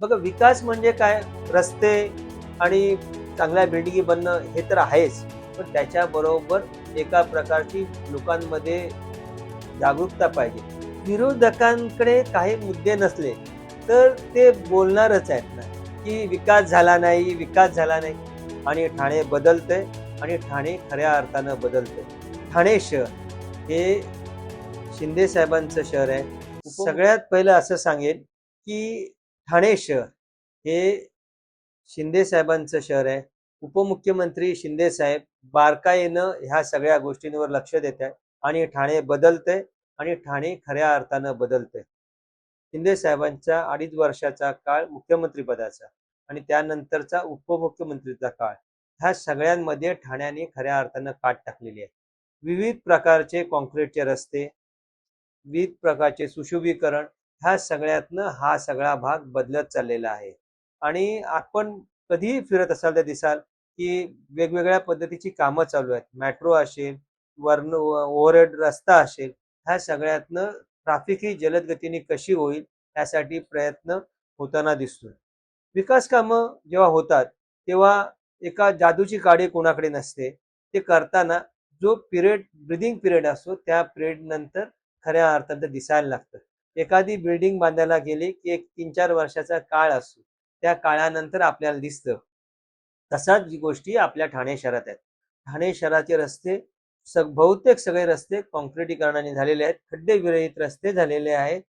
बघा विकास म्हणजे काय? रस्ते आणि चांगल्या बिल्डिंगी बनणं हे तर आहेच. पण त्याच्याबरोबर एका प्रकारची लोकांमध्ये जागरूकता पाहिजे. विरोधकांकडे काही मुद्दे नसले तर ते बोलणारच आहेत ना की विकास झाला नाही विकास झाला नाही. आणि ठाणे बदलतंय आणि ठाणे खऱ्या अर्थानं बदलतंय. ठाणे शहर हे शिंदे साहेबांचं शहर आहे. सगळ्यात पहिलं असं सांगेन की ठाणे शहर हे शिंदे साहेबांचं शहर आहे. उपमुख्यमंत्री शिंदे साहेब बारकाईनं ह्या सगळ्या गोष्टींवर लक्ष देत आहे आणि ठाणे बदलतंय आणि ठाणे खऱ्या अर्थानं बदलतंय. शिंदे साहेबांचा अडीच वर्षाचा काळ मुख्यमंत्री पदाचा आणि त्यानंतरचा उपमुख्यमंत्रीचा काळ ह्या सगळ्यांमध्ये ठाण्याने खऱ्या अर्थानं काट टाकलेली आहे. विविध प्रकारचे कॉन्क्रीटचे रस्ते विविध प्रकारचे सुशोभीकरण ह्या सगळ्यातनं हा सगळा भाग बदलत चाललेला आहे. आणि आपण कधीही फिरत असाल तर दिसाल की वेगवेगळ्या पद्धतीची कामं चालू आहेत. मेट्रो असेल वर्ण ओव्हरहेड रस्ता असेल ह्या सगळ्यातनं ट्राफिक ही जलद गतीने कशी होईल यासाठी प्रयत्न होताना दिसतोय. विकास कामं जेव्हा होतात तेव्हा एका जादूची काडी कोणाकडे नसते. ते करताना जो पिरियड ब्रिदिंग पिरियड असतो त्या पिरियड नंतर खऱ्या अर्थात दिसायला लागतं. एखादी बिल्डिंग बांधायला गेली की एक तीन चार वर्षाचा काळ असतो. त्या काळानंतर आपल्याला दिसतं. तसाच गोष्टी आपल्या ठाणे शहरात आहेत. ठाणे शहराचे रस्ते सग बहुतेक सगळे रस्ते कॉन्क्रिटीकरणाने झालेले आहेत. खड्डे विरहित रस्ते झालेले आहेत.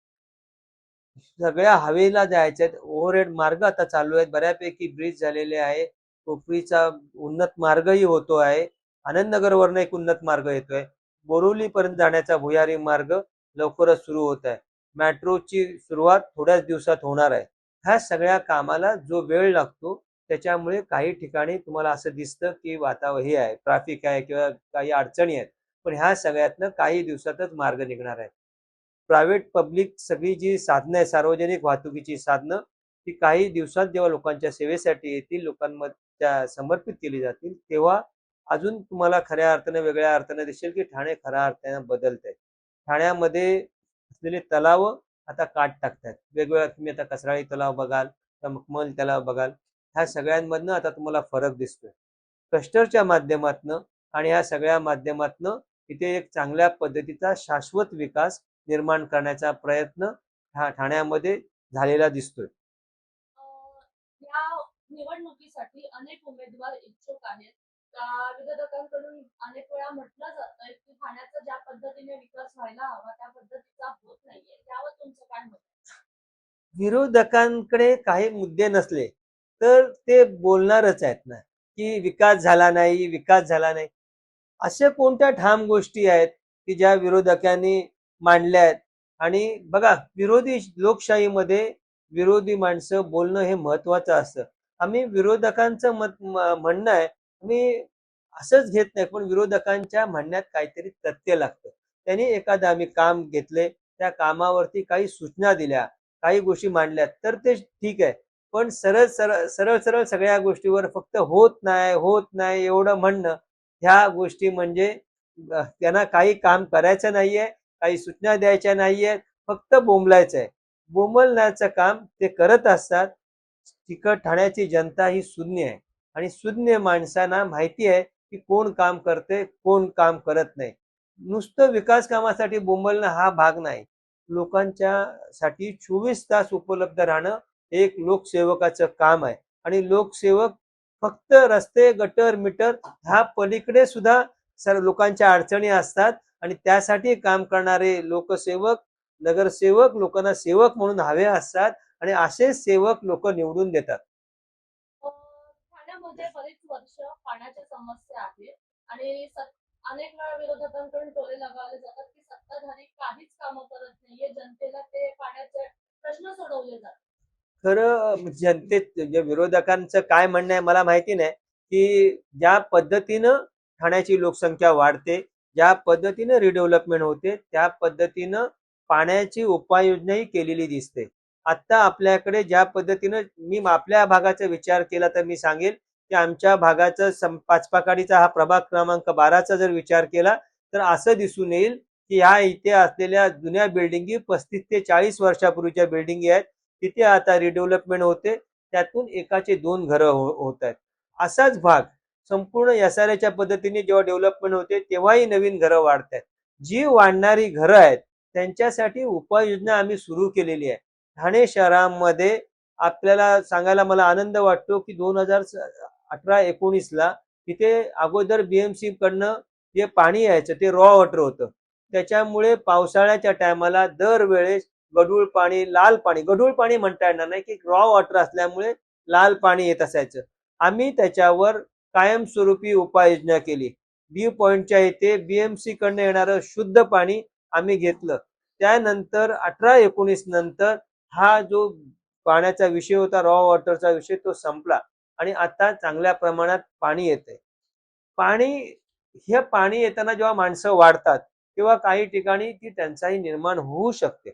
सगळ्या हवेला जायचे आहेत. ओव्हरहेड मार्ग आता चालू आहेत. बऱ्यापैकी ब्रिज झालेले आहे. कोपरीचा उन्नत मार्गही होतो आहे. आनंदनगरवरनं एक उन्नत मार्ग येतोय. बोरुलीपर्यंत जाण्याचा भुयारी मार्ग लवकरच सुरू होत आहे. मेट्रोची सुरुवात थोड्याच दिवसात होणार आहे. ह्या सगळ्या कामाला जो वेळ लागतो त्याच्यामुळे काही ठिकाणी तुम्हाला असं दिसतं की वातावरण हे आहे ट्रॅफिक आहे किंवा काही अडचणी आहेत पण ह्या सगळ्यातनं काही दिवसातच मार्ग निघणार आहे. प्रायव्हेट पब्लिक सगळी जी साधनं आहे सार्वजनिक वाहतुकीची साधनं ती काही दिवसात जेव्हा लोकांच्या सेवेसाठी येतील लोकांमध्ये समर्पित केली जातील तेव्हा अजून तुम्हाला खऱ्या अर्थाने वेगळ्या अर्थाने दिसेल की ठाणे खऱ्या अर्थाने बदलत आहे ठाण्यामध्ये असलेले तलाव आता काट टाकतात वेगवेगळ्या तुम्ही आता कसराळी तलाव बघाल मखमल तलाव बघाल ह्या सगळ्यांमधनं आता तुम्हाला फरक दिसतोय. क्लस्टरच्या माध्यमातनं आणि ह्या सगळ्या माध्यमातनं इथे एक चांगल्या पद्धतीचा शाश्वत विकास निर्माण करण्याचा प्रयत्न ठा ठाण्यामध्ये झालेला दिसतोय. निवडणुकीसाठी अनेक उमेदवार इच्छुक आहेत. विरोधकांकडून अनेक वेळा म्हटलं जातंय की ठाण्याचा ज्या पद्धतीने विकास व्हायला हवा त्या पद्धतीचा होत नाहीये. त्यावर तुमचं काय मत विरोधकांकडे काही मुद्दे नसले तर ते बोलणारच आहेत ना की विकास झाला नाही विकास झाला नाही. अशा कोणत्या ठाम गोष्टी आहेत की ज्या विरोधकांनी मांडल्या आहेत? आणि बघा विरोधी लोकशाहीमध्ये विरोधी माणसं बोलणं हे महत्वाचं असतं. आम्ही विरोधकांचं मत म्हणणं आहे मी असंच घेत नाही. पण विरोधकांच्या म्हणण्यात काहीतरी तथ्य लागतं. त्यांनी एखादं आम्ही काम घेतले त्या कामावरती काही सूचना दिल्या काही गोष्टी मांडल्या तर ते ठीक आहे. पण सरळ सरळ सरळ सरळ सगळ्या गोष्टीवर फक्त होत नाही होत नाही एवढं म्हणणं ह्या गोष्टी म्हणजे त्यांना काही काम करायचं नाहीये काही सूचना द्यायच्या नाहीये फक्त बोंबलायचं आहे. बोंबलण्याचं काम ते करत असतात. तिकट ठाण्याची जनता ही शून्य आहे. आणि शून्य माणसांना माहिती आहे की कोण काम करते कोण काम करत नाही. नुसतं विकास कामासाठी बोंबलणं हा भाग नाही. लोकांच्या साठी चोवीस तास उपलब्ध राहणं एक लोकसेवकाचं काम आहे. आणि लोकसेवक फक्त रस्ते गटर मीटर ह्या पलीकडे सुद्धा सर लोकांच्या अडचणी असतात. आणि त्यासाठी काम करणारे लोकसेवक नगरसेवक लोकांना सेवक म्हणून हवे असतात. आणि असे सेवक लोक निवडून देतात. म्हणजे बरीच वर्ष पाण्याची समस्या आहे. आणि अनेक वेळा विरोधकांकडून टोले लगावले जातात की सत्ताधारी काहीच काम करत नाहीये. जनतेला ते पाण्याचे प्रश्न सोडवले जातात. खरं जनतेत विरोधकांचं काय म्हणणं आहे मला माहिती नाही की ज्या पद्धतीनं ठाण्याची लोकसंख्या वाढते ज्या पद्धतीनं रिडेव्हलपमेंट होते त्या पद्धतीनं पाण्याची उपाययोजनाही केलेली दिसते. आत्ता आपल्याकडे ज्या पद्धतीनं मी आपल्या भागाचा विचार केला तर मी सांगेल की आमच्या भागाचा पाचपाकाडीचा हा प्रभाग क्रमांक बाराचा जर विचार केला तर असं दिसून येईल की ह्या इथे असलेल्या जुन्या बिल्डिंगी पस्तीस ते चाळीस वर्षापूर्वीच्या बिल्डिंगी आहेत. तिथे आता रिडेव्हलपमेंट होते. त्यातून एकाचे दोन घरं हो, होत आहेत. असाच भाग संपूर्ण एस आर एच्या पद्धतीने जेव्हा डेव्हलपमेंट होते तेव्हाही नवीन घरं वाढत आहेत. जी वाढणारी घरं आहेत त्यांच्यासाठी उपाययोजना आम्ही सुरू केलेली आहे. ठाणे शहरामध्ये आपल्याला सांगायला मला आनंद वाटतो की दोन हजार अठरा एकोणीसला तिथे अगोदर बीएमसी कडनं जे पाणी यायचं ते रॉ वॉटर होतं. त्याच्यामुळे पावसाळ्याच्या टायमाला दरवेळेस गढूळ पाणी लाल पाणी गढूळ पाणी म्हणता येणार नाही की रॉ वॉटर असल्यामुळे लाल पाणी येत असायचं. आम्ही त्याच्यावर कायमस्वरूपी उपाययोजना केली. बी पॉईंटच्या इथे बीएमसी कडनं येणारं शुद्ध पाणी आम्ही घेतलं. त्यानंतर अठरा एकोणीस नंतर हा जो पाण्याचा विषय होता रॉ वॉटरचा विषय तो संपला. आणि आता चांगल्या प्रमाणात पाणी येते पाणी हे पाणी येताना जेव्हा माणसं वाढतात तेव्हा काही ठिकाणी ती टंचाई निर्माण होऊ शकते.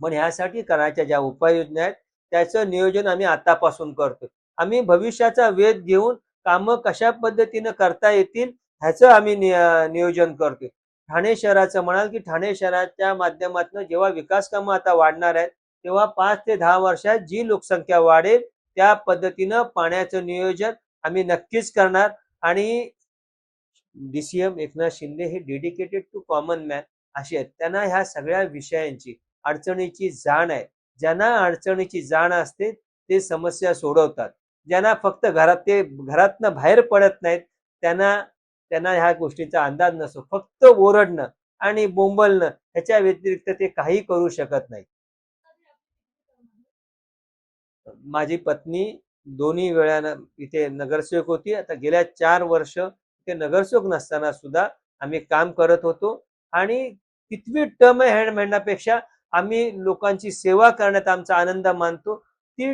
पण ह्यासाठी करायच्या ज्या उपाययोजना आहेत त्याचं नियोजन आम्ही आतापासून करतो आम्ही भविष्याचा वेध घेऊन कामं कशा पद्धतीनं करता येतील ह्याचं आम्ही नियोजन करतो ठाणे शहराचं म्हणाल की ठाणे शहराच्या माध्यमातून जेव्हा विकास कामं आता वाढणार आहेत तेव्हा पाच ते दहा वर्षात जी लोकसंख्या वाढेल त्या पद्धतीनं पाण्याचं नियोजन आम्ही नक्कीच करणार. आणि डीसीएम एकनाथ शिंदे हे डेडिकेटेड टू कॉमन मॅन अशी आहेत त्यांना ह्या सगळ्या विषयांची अडचणीची जाण आहे. ज्यांना अडचणीची जाण असते ते समस्या सोडवतात. ज्यांना फक्त घरात ते घरातनं बाहेर पडत नाहीत त्यांना त्यांना ह्या गोष्टीचा अंदाज नसतो. फक्त ओरडणं आणि बोंबलणं ह्याच्या व्यतिरिक्त ते काही करू शकत नाही माझी पत्नी दोन्ही वेळानं इथे नगरसेवक होती. आता गेल्या चार वर्ष इथे नगरसेवक नसताना सुद्धा आम्ही काम करत होतो. आणि कितवी टर्म आहे हे म्हणण्यापेक्षा आम्ही लोकांची सेवा करण्यात आमचा आनंद मानतो. ती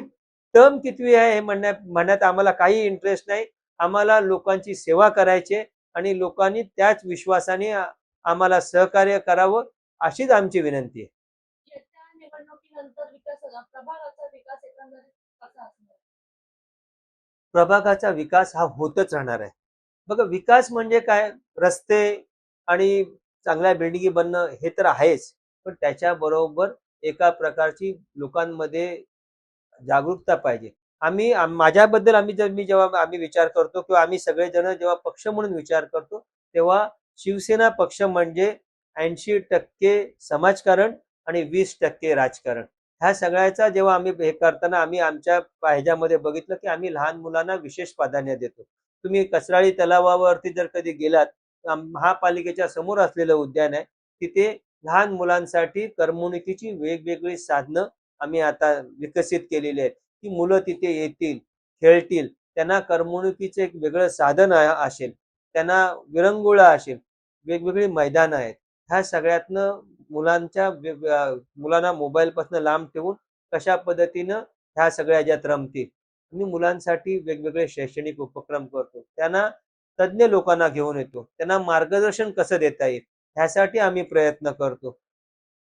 टर्म कितवी आहे हे म्हणण्यात म्हणण्यात आम्हाला काही इंटरेस्ट नाही. आम्हाला लोकांची सेवा करायची आहे आणि लोकांनी त्याच विश्वासाने आम्हाला सहकार्य करावं अशीच आमची विनंती आहे. विकास प्रभागाचा विकास हा होतच राहणार आहे. बघा विकास म्हणजे काय? रस्ते आणि चांगल्या बिल्डिंगी बनणं हे तर आहेच पण त्याच्याबरोबर एका प्रकारची लोकांमध्ये जागरूकता पाहिजे. आम्ही माझ्याबद्दल आम्ही जर मी जेव्हा आम्ही विचार करतो किंवा आम्ही सगळेजण जेव्हा पक्ष म्हणून विचार करतो तेव्हा शिवसेना पक्ष म्हणजे ऐंशी टक्के समाजकारण आणि वीस टक्के राजकारण. ह्या सगळ्याचा जेव्हा आम्ही हे करताना आम्ही आमच्या ह्याच्यामध्ये बघितलं की आम्ही लहान मुलांना विशेष प्राधान्य देतो. तुम्ही कसराळी तलावावरती जर कधी गेलात महापालिकेच्या समोर असलेलं उद्यान आहे तिथे लहान मुलांसाठी करमणुकीची वेगवेगळी साधनं आम्ही आता विकसित केलेली आहेत. की मुलं तिथे येतील खेळतील त्यांना करमणुकीचं एक वेगळं साधन असेल त्यांना विरंगुळा असेल वेगवेगळी मैदानं आहेत. ह्या सगळ्यातनं मुलांच्या मुलांना मोबाईलपासून लांब ठेवून कशा पद्धतीनं ह्या सगळ्या ज्यात रमतील मी मुलांसाठी वेगवेगळे शैक्षणिक उपक्रम करतो. त्यांना तज्ज्ञ लोकांना घेऊन येतो. त्यांना मार्गदर्शन कसं देता येईल ह्यासाठी आम्ही प्रयत्न करतो.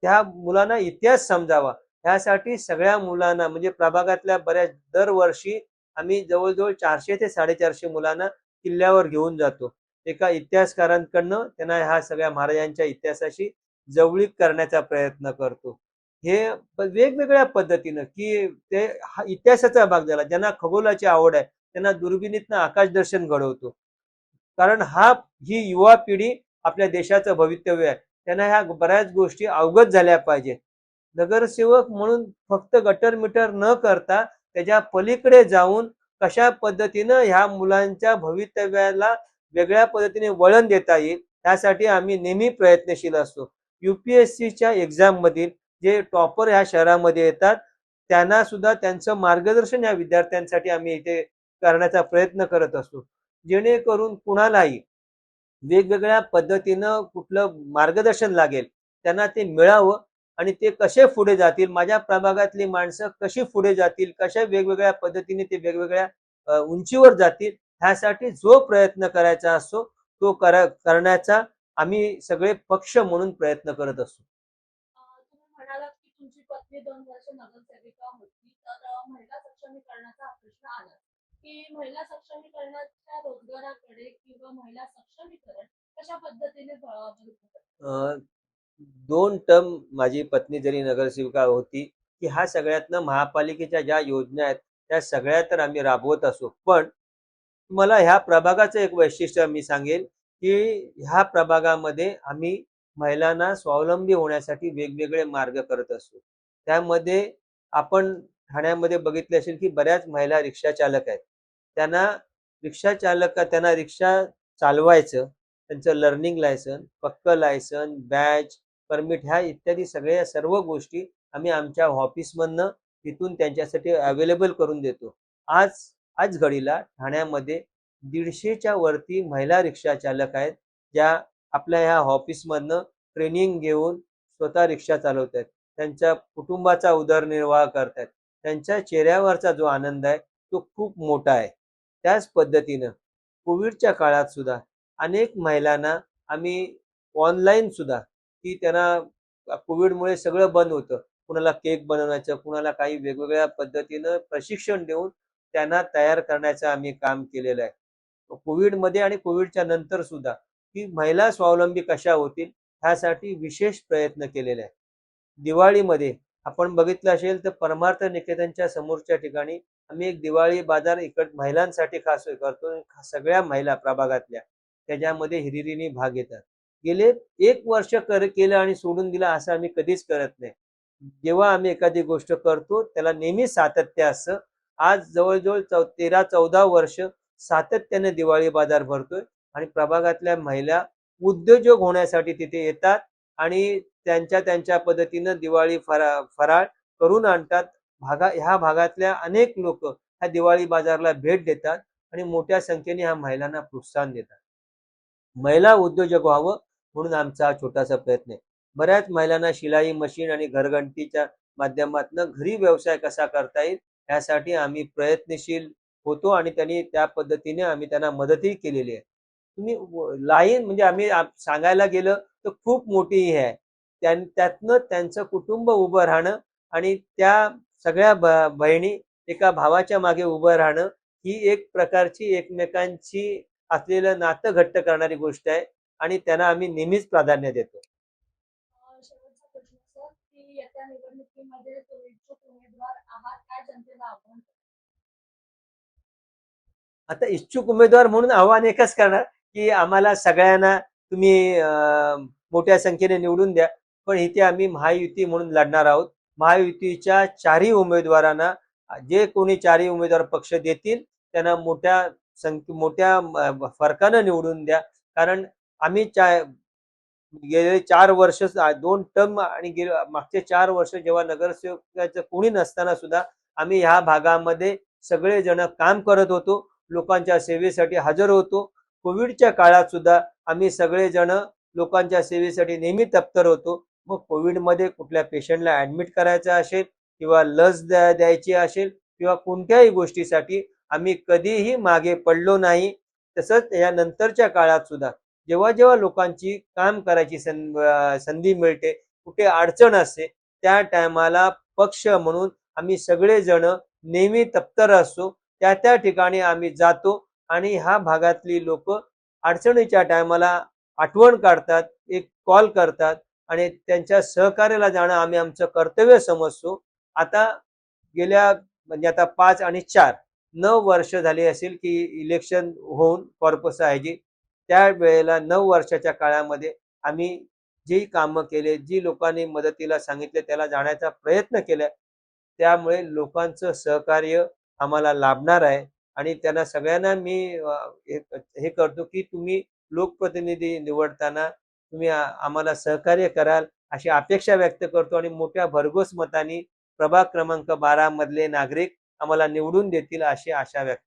त्या मुलांना इतिहास समजावा. ह्यासाठी सगळ्या मुलांना म्हणजे प्रभागातल्या बऱ्याच दरवर्षी आम्ही जवळजवळ चारशे ते साडेचारशे मुलांना किल्ल्यावर घेऊन जातो. एका इतिहासकारांकडनं त्यांना ह्या सगळ्या महाराजांच्या इतिहासाशी जवळीक करण्याचा प्रयत्न करतो. हे वेगवेगळ्या पद्धतीनं की ते हा इतिहासाचा भाग झाला ज्यांना खगोलाची आवड आहे त्यांना दुर्बिणीतनं आकाश दर्शन घडवतो. कारण हा ही युवा पिढी आपल्या देशाचं भवितव्य आहे. त्यांना ह्या बऱ्याच गोष्टी अवगत झाल्या पाहिजे. नगरसेवक म्हणून फक्त गटर मिटर न करता त्याच्या पलीकडे जाऊन कशा पद्धतीनं ह्या मुलांच्या भवितव्याला वेगळ्या पद्धतीने वळण देता येईल त्यासाठी आम्ही नेहमी प्रयत्नशील असतो. युपीएससीच्या एक्झाम मधील जे टॉपर ह्या शहरामध्ये येतात त्यांना सुद्धा त्यांचं मार्गदर्शन या विद्यार्थ्यांसाठी आम्ही इथे करण्याचा प्रयत्न करत असतो. जेणेकरून कुणालाही वेगवेगळ्या पद्धतीनं कुठलं मार्गदर्शन लागेल त्यांना ते मिळावं आणि ते कसे पुढे जातील माझ्या प्रभागातली माणसं कशी पुढे जातील कशा वेगवेगळ्या पद्धतीने ते वेगवेगळ्या उंचीवर जातील ह्यासाठी जो प्रयत्न करायचा असतो तो कर करण्याचा आम्ही सगळे पक्ष म्हणून प्रयत्न करत असतो महिला सक्षमीकरणाच्या रोजगाराकडे किंवा महिला सक्षमीकरण कशा पद्धतीने दोन टर्म माझी पत्नी जरी नगरसेविका होती की ह्या सगळ्यातनं महापालिकेच्या ज्या योजना आहेत त्या सगळ्या तर आम्ही राबवत असू. पण मला ह्या प्रभागाचं एक वैशिष्ट्य मी सांगेल की ह्या प्रभागामध्ये आम्ही महिलांना स्वावलंबी होण्यासाठी वेगवेगळे मार्ग करत असतो त्यामध्ये आपण ठाण्यामध्ये बघितले असेल की बऱ्याच महिला रिक्षा चालक आहेत. त्यांना रिक्षा चालक त्यांना रिक्षा चालवायचं त्यांचं लर्निंग लायसन पक्क लायसन बॅच परमिट ह्या इत्यादी सगळ्या सर्व गोष्टी आम्ही आमच्या ऑफिसमधनं तिथून त्यांच्यासाठी अवेलेबल करून देतो. आज आज घडीला ठाण्यामध्ये दीडशेच्या वरती महिला रिक्षा चालक आहेत ज्या आपल्या ह्या ऑफिसमधनं ट्रेनिंग घेऊन स्वतः रिक्षा चालवत आहेत त्यांच्या कुटुंबाचा उदरनिर्वाह करतायत. त्यांच्या चेहऱ्यावरचा जो आनंद आहे तो खूप मोठा आहे. त्याच पद्धतीनं कोविडच्या काळात सुद्धा अनेक महिलांना आम्ही ऑनलाईन सुद्धा की त्यांना कोविडमुळे सगळं बंद होतं. कुणाला केक बनवण्याचं कुणाला काही वेगवेगळ्या पद्धतीनं प्रशिक्षण देऊन त्यांना तयार करण्याचं आम्ही काम केलेलं आहे. कोविडमध्ये आणि कोविडच्या नंतर सुद्धा की महिला स्वावलंबी कशा होतील ह्यासाठी विशेष प्रयत्न केलेले आहे दिवाळीमध्ये आपण बघितलं असेल तर परमार्थ निकेतनच्या समोरच्या ठिकाणी आम्ही एक दिवाळी बाजार इकड महिलांसाठी खास करतो सगळ्या महिला प्रभागातल्या त्याच्यामध्ये हिरिरीने भाग घेतात. गेले एक वर्ष कर केलं आणि सोडून दिलं असं आम्ही कधीच करत नाही. जेव्हा आम्ही एखादी गोष्ट करतो त्याला नेहमी सातत्य असं आज जवळजवळ चौ तेरा चौदा वर्ष सातत्याने दिवाळी बाजार भरतोय आणि प्रभागातल्या महिला उद्योजक होण्यासाठी तिथे येतात आणि त्यांच्या त्यांच्या पद्धतीनं दिवाळी फरा फराळ करून आणतात. भागा ह्या भागातल्या अनेक लोक ह्या दिवाळी बाजारला भेट देतात आणि मोठ्या संख्येने ह्या महिलांना प्रोत्साहन देतात. महिला उद्योजक व्हावं म्हणून आमचा हा छोटासा प्रयत्न आहे. बऱ्याच महिलांना शिलाई मशीन आणि घरघंटीच्या माध्यमातून घरी व्यवसाय कसा करता येईल यासाठी आम्ही प्रयत्नशील होतो आणि त्यांनी त्या पद्धतीने आम्ही त्यांना मदतही केलेली आहे. तुम्ही लाईन म्हणजे आम्ही सांगायला गेलं तर खूप मोठी ही आहे. त्यां त्यातनं त्यांचं कुटुंब उभं राहणं आणि त्या सगळ्या बहिणी एका भावाच्या मागे उभं राहणं ही एक प्रकारची एकमेकांची असलेलं नातं घट्ट करणारी गोष्ट आहे आणि त्यांना आम्ही नेहमीच प्राधान्य देतो अं, शेवटचा प्रश्न सर की येत्या निवडणुकीमध्ये तुम्ही इच्छुक उमेदवार आहात काय जनतेला आव्हान आता इच्छुक उमेदवार म्हणून आव्हान एकच करणार की आम्हाला सगळ्यांना तुम्ही अं, मोठ्या संख्येने निवडून द्या. पण इथे आम्ही महायुती म्हणून लढणार आहोत. महायुतीच्या चारही उमेदवारांना जे कोणी चारही उमेदवार पक्ष देतील त्यांना मोठ्या संख्ये मोठ्या फरकानं निवडून द्या. कारण आम्ही चा गेले चार वर्ष दोन टर्म आणि गेले मागचे चार वर्ष जेव्हा नगरसेवकाचं कोणी नसताना सुद्धा आम्ही ह्या भागामध्ये सगळेजण काम करत होतो लोकांच्या सेवेसाठी हजर होतो. कोविडच्या काळात सुद्धा आम्ही सगळेजण लोकांच्या सेवेसाठी नेहमी तप्तर होतो. मग कोविडमध्ये कुठल्या पेशंटला ऍडमिट करायचं असेल किंवा लस द्या द्यायची असेल किंवा कोणत्याही गोष्टीसाठी आम्ही कधीही मागे पडलो नाही. तसंच या नंतरच्या काळात सुद्धा जेव्हा जेव्हा लोकांची काम करायची सं संधी मिळते कुठे अडचण असते त्या टायमाला पक्ष म्हणून आम्ही सगळेजण नेहमी तप्तर असतो. त्या त्या ठिकाणी आम्ही जातो आणि ह्या भागातली लोक अडचणीच्या टायमाला आठवण काढतात एक कॉल करतात आणि त्यांच्या सहकार्याला जाणं आम्ही आमचं कर्तव्य समजतो. आता गेल्या म्हणजे आता पाच आणि चार नऊ वर्ष झाली असेल की इलेक्शन होऊन कॉर्पोस आहे वेळेला नऊ वर्षाच्या काळामध्ये आम्ही जी कामं केले जी लोकांनी मदतीला सांगितले त्याला जाण्याचा प्रयत्न केला. त्यामुळे लोकांचं सहकार्य आम्हाला लाभणार आहे आणि त्यांना सगळ्यांना मी हे- हे करतो की तुम्ही लोकप्रतिनिधी निवडताना तुम्ही आम्हाला सहकार्य कराल अशी अपेक्षा व्यक्त करतो आणि मोठ्या भरघोस मताने प्रभाग क्रमांक बारा मधले नागरिक आम्हाला निवडून देतील अशी आशा व्यक्त